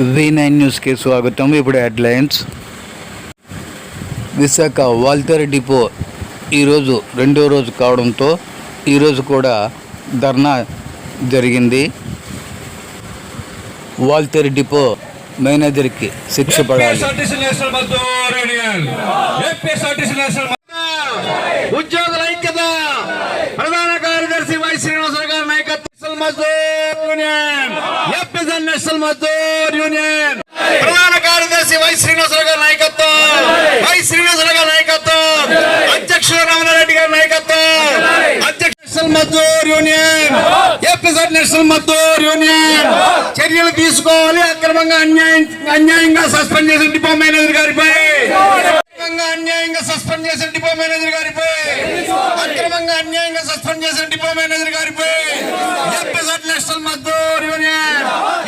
V nine న్యూస్కి స్వాగతం. ఇప్పుడు హెడ్లైన్స్. విశాఖ వాల్తేరు డిపో ఈరోజు రెండో రోజు కావడంతో ఈరోజు కూడా ధర్నా జరిగింది. వాల్తేరు డిపో మేనేజర్కి శిక్ష పడాలి. ఉద్యోగుల ఐక్యత. ప్రధాన కార్యదర్శి వై శ్రీనివాసరావు గారి నాయకత్వం మజ్దూర్ నేషనల్ మజ్దూర్ యూనియన్ ప్రధాన కార్యదర్శి వై శ్రీనివాసరావు గారి నాయకత్వం. వై శ్రీనివాసరావు గారి నాయకత్వం. అధ్యక్షుడు రామారెడ్డి గారి నాయకత్వం. అధ్యక్ష మద్దూర్ union APSR national Maddur union చర్యలు తీసుకోవాలి అక్రమంగా అన్యాయం అన్యాయంగా సస్పెండ్ చేసిన డిపో మేనేజర్ గారిపై అక్రమంగా అన్యాయంగా సస్పెండ్ చేసిన డిపో మేనేజర్ గారిపై అక్రమంగా అన్యాయంగా సస్పెండ్ చేసిన డిపో మేనేజర్ గారిపై APSR national Mazdoor union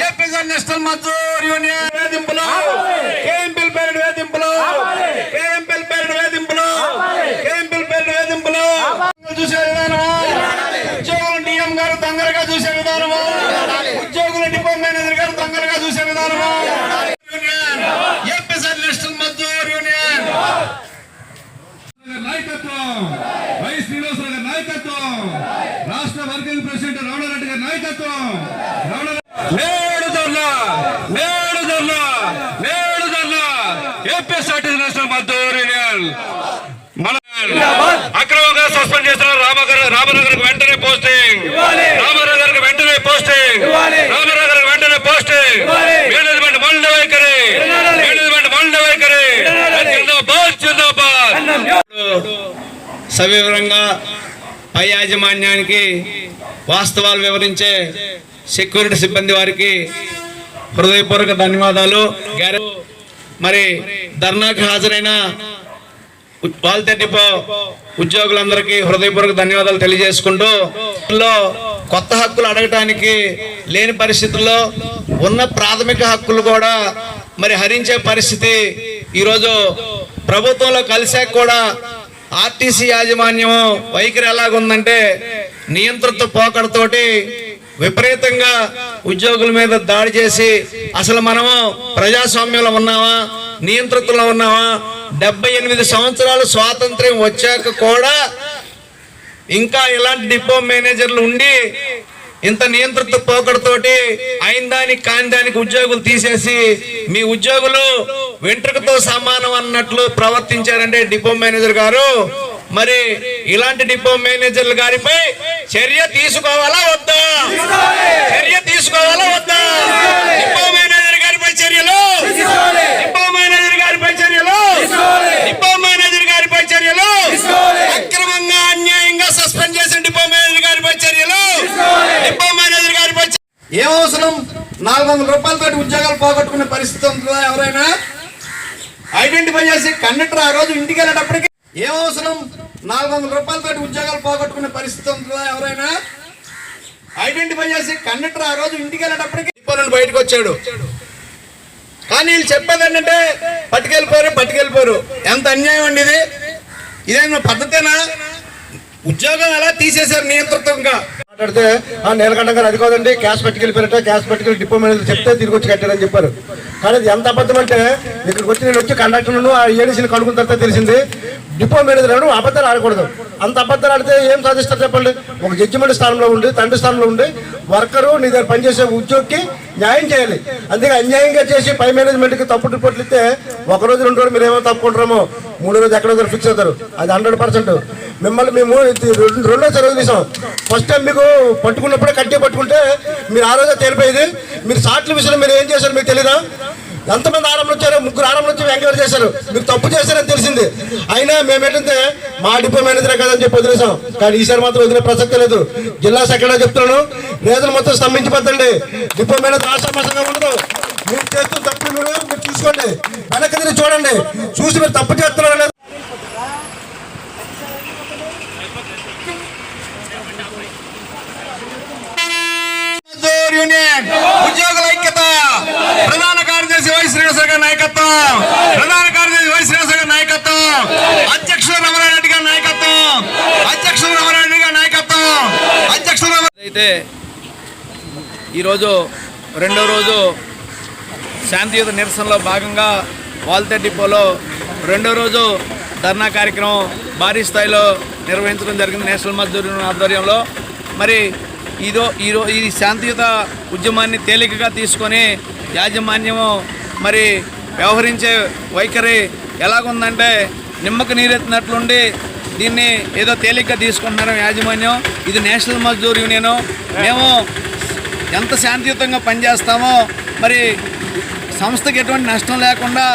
APSR national Mazdoor union వేధింపులు కేఎంపీల పేరు వేధింపులు కేఎంపీల పేరు వేధింపులు కేఎంపీల పేరు వేధింపులు చూసే విధానం ఉద్యోగులు డిఎం గారు దొంగలుగా చూసే విధానము ఉద్యోగుల డిపో మేనేజర్ గారు దొంగలుగా చూసే విధానము union APSR national Mazdoor union నాయకత్వం వై శ్రీనివాసరావు గారి నాయకత్వం రాష్ట్ర వర్కింగ్ ప్రెసిడెంట్ రమణారెడ్డి గారి నాయకత్వం. ఏపీఎస్ఆర్టీ నేషనల్ యూనియన్ మన అక్రమంగా సస్పెండ్ చేసిన రామగర్ రామనగర్ వెంటనే పోస్టింగ్. రామనగర్ వెంటనే పోస్టింగ్. రామనగర్ వెంటనే పోస్టింగ్. మేనేజ్మెంట్ మొండ వైఖరి. మేనేజ్మెంట్ మొండ వైఖరి. జిందాబాద్ జిందాబాద్. సవివరంగా పై యాజమాన్యానికి వాస్తవాలు వివరించే సెక్యూరిటీ సిబ్బంది వారికి హృదయపూర్వక ధన్యవాదాలు. మరి ధర్నాకు హాజరైన వాల్తే డిపో ఉద్యోగులందరికీ హృదయపూర్వక ధన్యవాదాలు తెలియజేసుకుంటూ కొత్త హక్కులు అడగటానికి లేని పరిస్థితుల్లో ఉన్న ప్రాథమిక హక్కులు కూడా మరి హరించే పరిస్థితి ఈరోజు ప్రభుత్వంలో కలిసాక కూడా ఆర్టీసీ యాజమాన్యం వైఖరి ఎలాగుందంటే నియంత్రిత పోకడతోటి విపరీతంగా ఉద్యోగుల మీద దాడి చేసి అసలు మనము ప్రజాస్వామ్యంలో ఉన్నామా? నియంత్రితుల్లో ఉన్నామా? డెబ్బై ఎనిమిది సంవత్సరాలు స్వాతంత్ర్యం వచ్చాక కూడా ఇంకా ఇలాంటి డిపో మేనేజర్లు ఉండి ఇంత నియంత్రిత పోకడతోటి అయిన దానికి కాని దానికి ఉద్యోగులు తీసేసి మీ ఉద్యోగులు వెంట్రుకతో సమానం అన్నట్లు ప్రవర్తించారంటే డిపో మేనేజర్ గారు. మరి ఇలాంటి డిపో మేనేజర్లు గారిపై చర్య తీసుకోవాలా వద్దా? చర్య తీసుకోవాలా వద్దా? డిపో మేనేజర్ గారిపై చర్యలు? డిపో మేనేజర్ గారిపై చర్యలు? డిపో మేనేజర్ గారిపై చర్యలు? అక్రమంగా అన్యాయంగా సస్పెండ్ చేసిన డిపో మేనేజర్ గారిపై చర్యలు? డిపో మేనేజర్ గారిపై చర్య- అవసరం? నాలుగు వందల రూపాయలతో ఉద్యోగాలు పోగొట్టుకునే పరిస్థితి ఉంటుందా ఎవరైనా? ఐడెంటిఫై చేసి కండక్టర్ ఆ రోజు ఇంటికి వెళ్ళేటప్పటికి ఏ అవసరం? నాలుగు వందల రూపాయలతో ఉద్యోగాలు పోగొట్టుకునే పరిస్థితి ఉంటుందా ఎవరైనా? ఐడెంటిఫై చేసి కండక్టర్ ఆ రోజు ఇంటికి వెళ్ళేటప్పటికి నుండి బయటకు వచ్చాడు. కానీ వీళ్ళు చెప్పేది ఏంటంటే పట్టుకెళ్ళిపోయారు పట్టుకెళ్ళిపోయారు ఎంత అన్యాయం అండి ఇది? ఇదేమో పద్ధతేనా? ఉద్యోగం ఎలా తీసేశారు నియంత్రితంగా మాట్లాడితే ఆ నీలకంఠం గారు అది కాదండి క్యాష్ పట్టుకెళ్ళిపోయారట క్యాష్ పట్టుకెళ్ళి డిపో మేనేజర్ చెప్తే తిరిగి వచ్చి కట్టారని చెప్పారు. కానీ అది ఎంత అబద్ధం అంటే ఇక్కడికి వచ్చి నేను వచ్చి కండక్టర్ను ఆ ఏడీసీని కనుక్కున్న తర్వాత తెలిసింది డిపో మేనేజర్ ఎవరు అబద్ధాలు ఆడకూడదు. అంత అబద్ధాలు ఆడితే ఏం సాధిస్తారు చెప్పండి? ఒక జడ్జిమెంట్ స్థానంలో ఉండి తండ్రి స్థానంలో ఉండి వర్కరు నీ దగ్గర పనిచేసే ఉద్యోగికి న్యాయం చేయాలి. అందుకే అన్యాయంగా చేసి పై మేనేజ్మెంట్కి తప్పుడు రిపోర్ట్లు ఇస్తే ఒక రోజు రెండు రోజులు మీరు ఏమో తప్పుకుంటారేమో మూడు రోజు ఎక్కడో ఫిక్స్ అవుతారు. అది హండ్రెడ్ పర్సెంట్. మిమ్మల్ని మేము ఇది రెండు- రెండో చదువు తీసాం. ఫస్ట్ టైం మీకు పట్టుకున్నప్పుడే కట్టి పట్టుకుంటే మీరు ఆ రోజే తేలిపోయేది. మీరు సాట్ల విషయంలో మీరు ఏం చేశారు మీకు తెలీదా? ఎంతమంది ఆరంభం వచ్చారు? ముగ్గురు ఆరంభం వచ్చి ఎంక్వైరీ చేశారు. మీరు తప్పు చేశారని తెలిసింది. అయినా మేము ఏంటంటే మా డిపో మేనేజరే కదని చెప్పి వదిలేసాం కానీ ఈసారి మాత్రం వదిలే ప్రసక్తి లేదు. జిల్లా సెక్రటరీ చెప్తున్నాను. రేజలు మొత్తం స్తంభించిపోతండి డిపో మేనేజర్ ఆశామాసంగా ఉండదు. మీరు చేస్తున్న తప్పు మీరు చూసుకోండి. వెనక్కి తిరిగి చూడండి. చూసి మీరు తప్పు చేస్తున్నారు లేదో మజ్దూర్ యూనియన్ ఉద్యోగుల ఐక్యత ప్రధాన కార్యదర్శి వై శ్రీనివాస గారి నాయకత్వం ప్రధాన కార్యదర్శి వై శ్రీనివాస గారి నాయకత్వం అధ్యక్షుడు గారి నాయకత్వం. అధ్యక్షుడు గారి నాయకత్వం. అధ్యక్షుడు అయితే ఈరోజు రెండో రోజు శాంతియుత నిరసనలో భాగంగా వాల్తే డిపోలో రెండో రోజు ధర్నా కార్యక్రమం భారీ స్థాయిలో నిర్వహించడం జరిగింది నేషనల్ మజ్దూర్ ఆధ్వర్యంలో. మరి ఇదో ఈరో ఈ శాంతియుత ఉద్యమాన్ని తేలికగా తీసుకొని యాజమాన్యము మరి వ్యవహరించే వైఖరి ఎలాగుందంటే నిమ్మకు నీరెత్తినట్లుండి దీన్ని ఏదో తేలిగ్గా తీసుకుంటున్నారు యాజమాన్యం. ఇది నేషనల్ మజ్దూర్ యూనియన్. మేము ఎంత శాంతియుతంగా పనిచేస్తామో మరి సంస్థకి ఎటువంటి నష్టం లేకుండా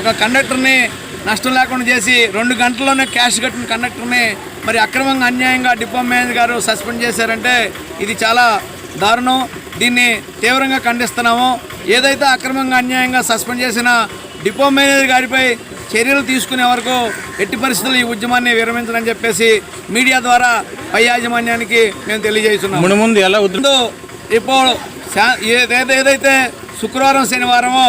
ఒక కండక్టర్ని నష్టం లేకుండా చేసి రెండు గంటల్లోనే క్యాష్ కట్టిన కండక్టర్ని మరి అక్రమంగా అన్యాయంగా డిపో మేనేజర్ గారు సస్పెండ్ చేశారంటే ఇది చాలా దారుణం. దీన్ని తీవ్రంగా ఖండిస్తున్నాము. ఏదైతే అక్రమంగా అన్యాయంగా సస్పెండ్ చేసిన డిపో మేనేజర్ గారిపై చర్యలు తీసుకునే వరకు ఎట్టి పరిస్థితుల్లో ఈ ఉద్యమాన్ని విరమించదని చెప్పేసి మీడియా ద్వారా పై యాజమాన్యానికి మేము తెలియజేస్తున్నాము. మును ముందు ఎలా ఉద్ర ముందు ఇప్పుడు ఏదైతే శుక్రవారం శనివారమో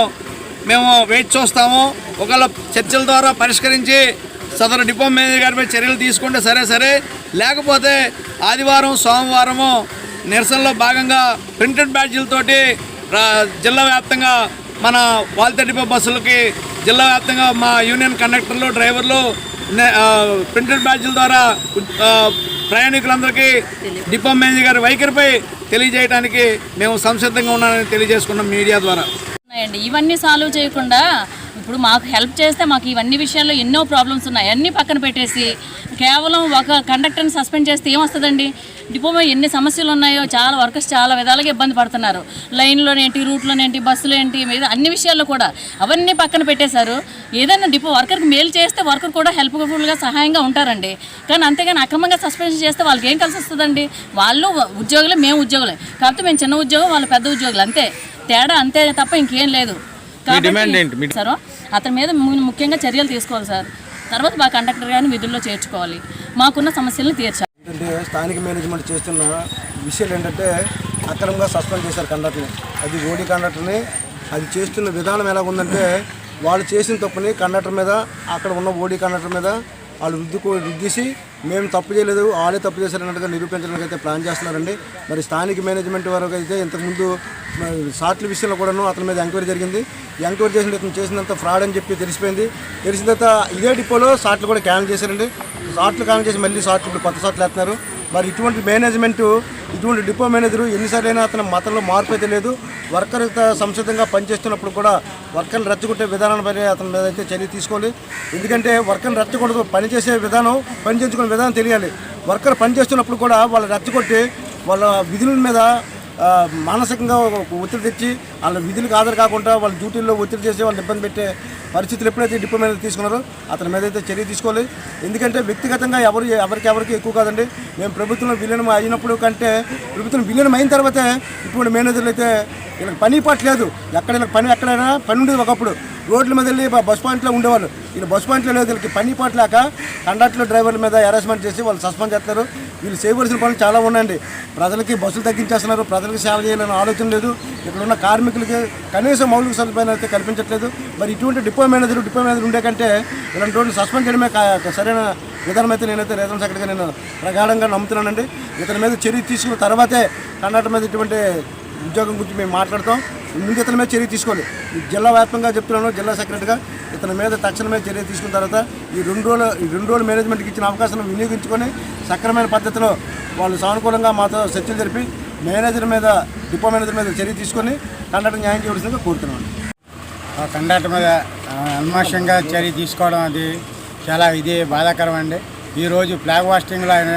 మేము వెయిట్ చూస్తాము. ఒకవేళ చర్చల ద్వారా పరిష్కరించి సదరు డిపో మేనేజర్ గారిపై చర్యలు తీసుకుంటే సరే సరే. లేకపోతే ఆదివారం సోమవారము నిరసనలో భాగంగా ప్రింటెడ్ బ్యాడ్జీలతోటి జిల్లా వ్యాప్తంగా మన వాల్తే డిపో బస్సులకి జిల్లా వ్యాప్తంగా మా యూనియన్ కండక్టర్లు డ్రైవర్లు ప్రింటెడ్ బ్యాచ్ల ద్వారా ప్రయాణికులందరికీ డిపో మేనేజర్ గారి వైఖరిపై తెలియజేయడానికి మేము సంసిద్ధంగా ఉన్నామని తెలియజేసుకున్నాం మీడియా ద్వారా. ఉన్నాయండి. ఇవన్నీ సాల్వ్ చేయకుండా ఇప్పుడు మాకు హెల్ప్ చేస్తే మాకు ఇవన్నీ విషయాల్లో ఎన్నో ప్రాబ్లమ్స్ ఉన్నాయి. అన్నీ పక్కన పెట్టేసి కేవలం ఒక కండక్టర్ని సస్పెండ్ చేస్తే ఏమొస్తుందండి? డిపోలో ఎన్ని సమస్యలు ఉన్నాయో చాలా వర్కర్స్ చాలా విధాలుగా ఇబ్బంది పడుతున్నారు. లైన్లోనేంటి రూట్లోనేంటి బస్సులేంటి మీద అన్ని విషయాల్లో కూడా అవన్నీ పక్కన పెట్టేశారు. ఏదైనా డిపో వర్కర్కి మేలు చేస్తే వర్కర్ కూడా హెల్ప్ఫుల్గా సహాయంగా ఉంటారండి. కానీ అంతేగాని అక్రమంగా సస్పెన్షన్ చేస్తే వాళ్ళకి ఏం కలిసి వస్తుందండి వాళ్ళు ఉద్యోగులే మేము ఉద్యోగులే. కాకపోతే మేము చిన్న ఉద్యోగం వాళ్ళు పెద్ద ఉద్యోగులు అంతే. తేడా అంతే తప్ప ఇంకేం లేదు. కాబట్టి సార్ అతని మీద ముఖ్యంగా చర్యలు తీసుకోవాలి సార్. తర్వాత మా కండక్టర్ గారిని విధుల్లో చేర్చుకోవాలి. మాకున్న సమస్యలను తీర్చాలి. ఏంటంటే స్థానిక మేనేజ్మెంట్ చేస్తున్న విషయాలు ఏంటంటే అక్రమంగా సస్పెండ్ చేశారు కండక్టర్ని. అది ఓడి కండక్టర్ని అది చేస్తున్న విధానం ఎలా ఉందంటే వాళ్ళు చేసిన తప్పుని కండక్టర్ మీద అక్కడ ఉన్న ఓడి కండక్టర్ మీద వాళ్ళు రుద్దుకో రుద్దేసి మేము తప్పు చేయలేదు వాళ్ళే తప్పు చేశారన్నట్టుగా నిరూపించడానికి అయితే ప్లాన్ చేస్తున్నారండి. మరి స్థానిక మేనేజ్మెంట్ వరకు అయితే ఇంతకుముందు షార్ట్ల విషయంలో కూడాను అతని మీద ఎంక్వైరీ జరిగింది. ఎంక్వైరీ చేసిన ఇతను చేసినంత ఫ్రాడ్ అని చెప్పి తెలిసిపోయింది. తెలిసిన తర్వాత ఇదే డిపోలో షార్ట్లు కూడా క్యాన్ చేశారండి. షార్ట్లు క్యాన్ చేసి మళ్ళీ షార్ట్లు ఇప్పుడు కొత్త షార్ట్లు వేస్తున్నారు. మరి ఇటువంటి మేనేజ్మెంటు ఇటువంటి డిపో మేనేజరు ఎన్నిసార్లైనా అతని మతంలో మార్పు అయితే లేదు. వర్కర్ సంసిద్ధంగా పనిచేస్తున్నప్పుడు కూడా వర్కర్ని రెచ్చగొట్టే విధానంపై అతని మీద అయితే చర్య తీసుకోవాలి. ఎందుకంటే వర్కర్ని రెచ్చగొడదు పనిచేసే విధానం పనిచేసుకునే విధానం తెలియాలి. వర్కర్ పని చేస్తున్నప్పుడు కూడా వాళ్ళు రెచ్చగొట్టి వాళ్ళ విధుల మీద మానసికంగా ఒత్తిడి తెచ్చి వాళ్ళ విధులకు హాజరు కాకుండా వాళ్ళ డ్యూటీల్లో ఒత్తిడి చేసి వాళ్ళని ఇబ్బంది పెట్టే పరిస్థితులు ఎప్పుడైతే డిపో మీద తీసుకున్నారో అతని మీద అయితే చర్య తీసుకోవాలి. ఎందుకంటే వ్యక్తిగతంగా ఎవరు ఎవరికి ఎవరికి ఎక్కువ కాదండి. మేము ప్రభుత్వంలో విలీనం అయినప్పుడు కంటే ప్రభుత్వం విలీనం అయిన తర్వాతే ఇప్పుడు మేనేజర్లు అయితే వీళ్ళకి పని పట్టలేదు ఎక్కడ వీళ్ళకి పని ఎక్కడైనా పని ఉండేది ఒకప్పుడు. రోడ్ల మీద వెళ్ళి బస్ పాయింట్లో ఉండేవాళ్ళు. వీళ్ళు బస్ పాయింట్లో లేదు వీళ్ళకి పని పట్టలేక కండక్టర్ డ్రైవర్ల మీద హెరాస్మెంట్ చేసి వాళ్ళు సస్పెండ్ చేస్తారు. వీళ్ళు చేయవలసిన పనులు చాలా ఉన్నాయండి. ప్రజలకి బస్సులు తగ్గించేస్తున్నారు ప్రజలకు సేవ చేయాలని ఆలోచన లేదు. ఇక్కడ ఉన్న కార్మికులకి కనీసం మౌలిక సదుపాయాలు అయితే కల్పించట్లేదు. మరి ఇటువంటి డిపో మేనేజర్ డిపో మేనేజర్ ఉండే కంటే ఇలాంటి రోజులు సస్పెండ్ చేయడమే సరైన విధానం అయితే నేనైతే రేతం సెక్రటరీగా నేను ప్రగాఢంగా నమ్ముతున్నానండి. ఇతని మీద చర్య తీసుకున్న తర్వాతే కండక్టర్ మీద ఇటువంటి ఉద్యోగం గురించి మేము మాట్లాడతాం. ముందు ఇతని మీద చర్య తీసుకోవాలి. జిల్లా వ్యాప్తంగా చెప్తున్నాను జిల్లా సెక్రటరీగా ఇతని మీద తక్షణమే చర్య తీసుకున్న తర్వాత ఈ రెండు రోజులు ఈ రెండు రోజులు మేనేజ్మెంట్కి ఇచ్చిన అవకాశం వినియోగించుకొని సక్రమైన పద్ధతిలో వాళ్ళు సానుకూలంగా మాతో చర్చలు జరిపి మేనేజర్ మీద డిపో మేనేజర్ మీద చర్య తీసుకొని కండక్టర్ న్యాయం చేయవలసిందిగా కోరుతున్నాను. ఆ కండక్టర్ మీద అన్మాషంగా చర్య తీసుకోవడం అది చాలా ఇది బాధాకరం అండి. ఈరోజు ఫ్లాగ్ వాస్టింగ్లో ఆయన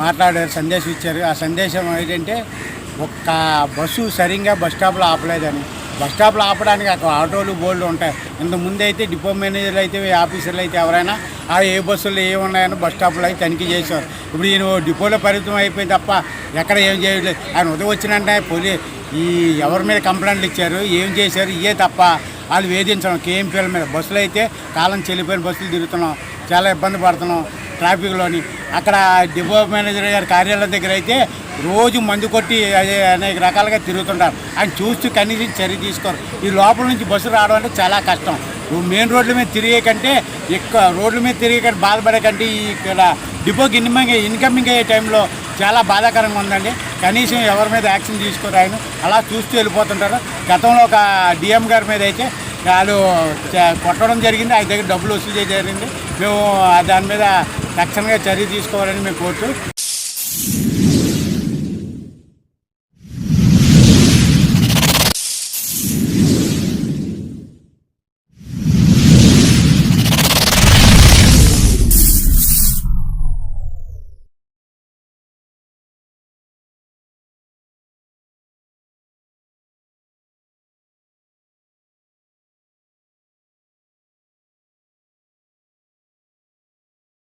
మాట్లాడారు సందేశం ఇచ్చారు. ఆ సందేశం ఏంటంటే ఒక్క బస్సు సరిగ్గా బస్ స్టాప్లో ఆపలేదని. బస్ స్టాప్లో ఆపడానికి అక్కడ ఆటోలు బోర్డులు ఉంటాయి. ఇంత అయితే డిపో మేనేజర్లు అయితే ఆఫీసర్లు అయితే ఎవరైనా ఆ ఏ బస్సులు ఏ ఉన్నాయని బస్ స్టాప్లో అయితే తనిఖీ చేసేవారు. ఇప్పుడు ఈయన డిపోలో పరిమితం అయిపోయింది తప్ప ఎక్కడ ఏం చేయలేదు ఆయన ఉదయం వచ్చినంటే పోలీ ఈ ఎవరి మీద కంప్లైంట్లు ఇచ్చారు ఏం చేశారు ఇవే తప్ప వాళ్ళు వేధించడం. కేఎంపీల మీద బస్సులు అయితే కాలం చెల్లిపోయిన బస్సులు తిరుగుతున్నాం. చాలా ఇబ్బంది పడుతున్నాం. ట్రాఫిక్లోని. అక్కడ డిపో మేనేజర్ గారి కార్యాలయం దగ్గర అయితే రోజు మందు కొట్టి అదే అనేక రకాలుగా తిరుగుతుంటారు. ఆయన చూస్తూ కనీసం చర్య తీసుకోరు. ఈ లోపల నుంచి బస్సు రావడం అంటే చాలా కష్టం. మెయిన్ రోడ్ల మీద తిరిగే కంటే ఎక్కువ రోడ్ల మీద తిరిగే కంటే బాధపడే కంటే ఇక్కడ డిపోకి ఇన్కమింగ్ ఇన్కమింగ్ అయ్యే టైంలో చాలా బాధాకరంగా ఉందండి. కనీసం ఎవరి మీద యాక్షన్ తీసుకోరు ఆయన. అలా చూస్తూ వెళ్ళిపోతుంటారు. గతంలో ఒక డిఎం గారి మీద అయితే వాళ్ళు కొట్టడం జరిగింది. ఆయన దగ్గర డబ్బులు వసూలు చేయడం జరిగింది. మేము దాని మీద తక్షణంగా చర్య తీసుకోవాలని మేము కోరుతూ